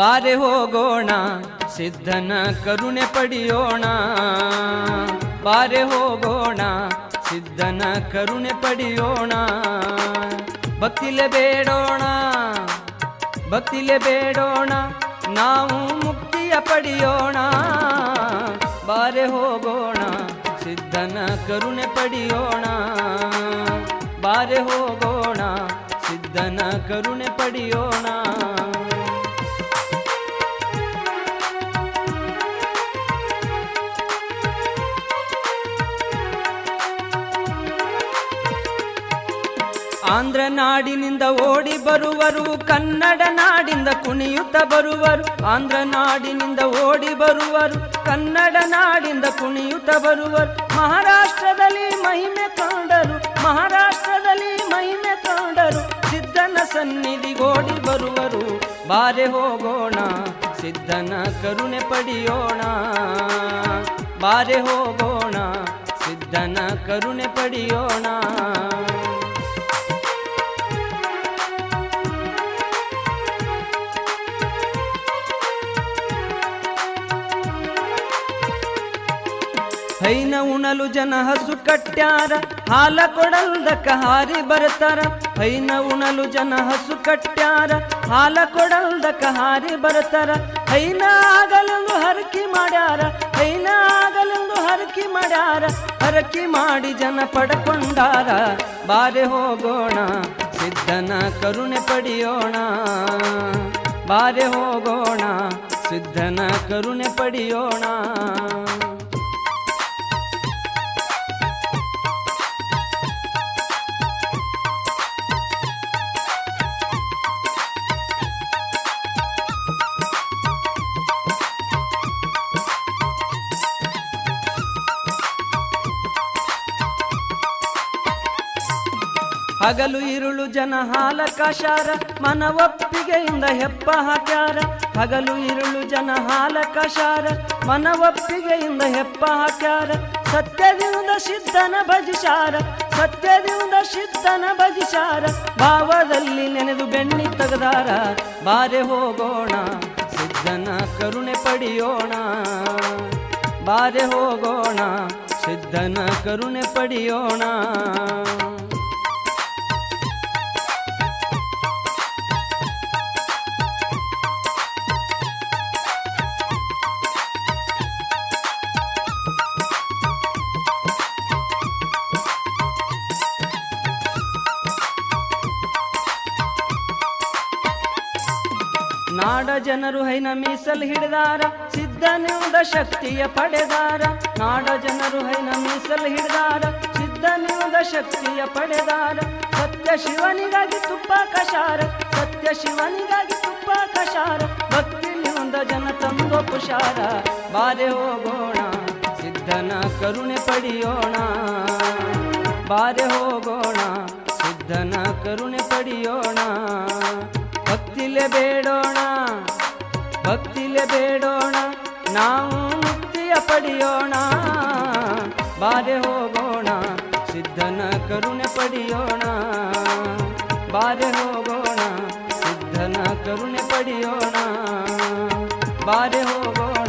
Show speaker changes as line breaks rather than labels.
ಬಾರೆ ಹೋಗೋಣ, ಸಿದ್ಧನ ಕರುಣೆ ಪಡೆಯೋಣ. ಬಾರೆ ಹೋಗೋಣ, ಸಿದ್ಧನ ಕರುಣೆ ಪಡೆಯೋಣ. ಭಕ್ತಿಲೆ ಬೇಡೋಣ ಭಕ್ತಿಲೆ ಬೇಡೋಣ, ನಾವು ಮುಕ್ತಿಯ ಪಡೆಯೋಣ. ಬಾರೆ ಹೋಗೋಣ, ಸಿದ್ಧನ ಕರುಣೆ ಪಡೆಯೋಣ. ಬಾರೆ ಹೋಗೋಣ, ಸಿದ್ಧನ ಕರುಣೆ ಪಡೆಯೋಣ. ಆಂಧ್ರ ನಾಡಿನಿಂದ ಓಡಿ ಬರುವರು, ಕನ್ನಡ ನಾಡಿಂದ ಕುಣಿಯುತ್ತ ಬರುವರು. ಆಂಧ್ರ ನಾಡಿನಿಂದ ಓಡಿ ಬರುವರು, ಕನ್ನಡ ನಾಡಿಂದ ಕುಣಿಯುತ್ತ ಬರುವರು. ಮಹಾರಾಷ್ಟ್ರದಲ್ಲಿ ಮಹಿಮೆ ಕಂಡರು, ಮಹಾರಾಷ್ಟ್ರದಲ್ಲಿ ಮಹಿಮೆ ಕಂಡರು. ಸಿದ್ಧನ ಸನ್ನಿಧಿಗೋಡಿ ಬರುವರು. ಬಾರೆ ಹೋಗೋಣ, ಸಿದ್ಧನ ಕರುಣೆ ಪಡೆಯೋಣ. ಬಾರೆ ಹೋಗೋಣ, ಸಿದ್ಧನ ಕರುಣೆ ಪಡೆಯೋಣ. ಹೈನ ಉಣಲು ಜನ ಹಸು ಕಟ್ಟ್ಯಾರ, ಹಾಲ ಕೊಡಲ್ದಕ್ಕ ಹಾರಿ ಬರ್ತಾರ. ಹೈನ ಉಣಲು ಜನ ಹಸು ಕಟ್ಟ್ಯಾರ, ಹಾಲ ಕೊಡಲ್ದಕ್ಕ ಹಾರಿ ಬರ್ತಾರ. ಹೈನ ಆಗಲೆಂದು ಹರಕಿ ಮಾಡ್ಯಾರ, ಹೈನ ಆಗಲೆಂದು ಹರಕಿ ಮಾಡ್ಯಾರ. ಹರಕಿ ಮಾಡಿ ಜನ ಪಡ್ಕೊಂಡಾರ, ಬಾರೆ ಹೋಗೋಣ, ಸಿದ್ಧನ ಕರುಣೆ ಪಡೆಯೋಣ. ಬಾರೆ ಹೋಗೋಣ, ಸಿದ್ಧನ ಕರುಣೆ ಪಡೆಯೋಣ. ಹಗಲು ಇರುಳು ಜನ ಹಾಲ ಕಷಾರ ಮನವೊಪ್ಪಿಗೆಯಿಂದ ಹೆಪ್ಪ ಹಾಕ್ಯಾರ. ಹಗಲು ಇರುಳು ಜನ ಹಾಲ ಕಷಾರ ಮನವೊಪ್ಪಿಗೆಯಿಂದ ಹೆಪ್ಪ ಹಾಕ್ಯಾರ. ಸತ್ಯದಿಂದ ಸಿದ್ಧನ ಭಜಿಸಾರ, ಸತ್ಯದಿಂದ ಸಿದ್ಧನ ಭಜಿಸಾರ. ಭಾವದಲ್ಲಿ ನೆನೆದು ಬೆಣ್ಣಿ ತೆಗೆದಾರ, ಬಾರೆ ಹೋಗೋಣ, ಸಿದ್ಧನ ಕರುಣೆ ಪಡೆಯೋಣ. ಬಾರೆ ಹೋಗೋಣ, ಸಿದ್ಧನ ಕರುಣೆ ಪಡೆಯೋಣ. ನಾಡ ಜನರು ಹೈನ ಮೀಸಲ್ ಹಿಡಿದಾರ, ಸಿದ್ಧನಿಂದ ಶಕ್ತಿಯ ಪಡೆದಾರ. ನಾಡ ಜನರು ಹೈನ ಮೀಸಲ್ ಹಿಡಿದಾರ, ಸಿದ್ಧನಿಂದ ಶಕ್ತಿಯ ಪಡೆದಾರ. ಸತ್ಯ ಶಿವನಿಗಾಗಿ ತುಪ್ಪ ಕಷಾರ, ಸತ್ಯ ಶಿವನಿಗಾಗಿ ತುಪ್ಪ ಕಷಾರ. ಭಕ್ತಿನಿಂದ ಜನ ತಂದೋ ಪುಷಾರ. ಬಾರೆ ಹೋಗೋಣ, ಸಿದ್ಧನ ಕರುಣೆ ಪಡೆಯೋಣ. ಬಾರೆ ಹೋಗೋಣ, ಸಿದ್ಧನ ಕರುಣೆ ಪಡೆಯೋಣ. ಭಕ್ತಿಲೆ ಬೇಡೋಣ ಭಕ್ತಿಲೆ ಬೇಡೋಣ, ನಾವು ಮುಕ್ತಿಯ ಪಡೆಯೋಣ. ಬಾರೆ ಹೋಗೋಣ, ಸಿದ್ಧನ ಕರುಣೆ ಪಡೆಯೋಣ. ಬಾರೆ ಹೋಗೋಣ, ಸಿದ್ಧನ ಕರುಣೆ ಪಡೆಯೋಣ. ಬಾರೆ ಹೋಗೋಣ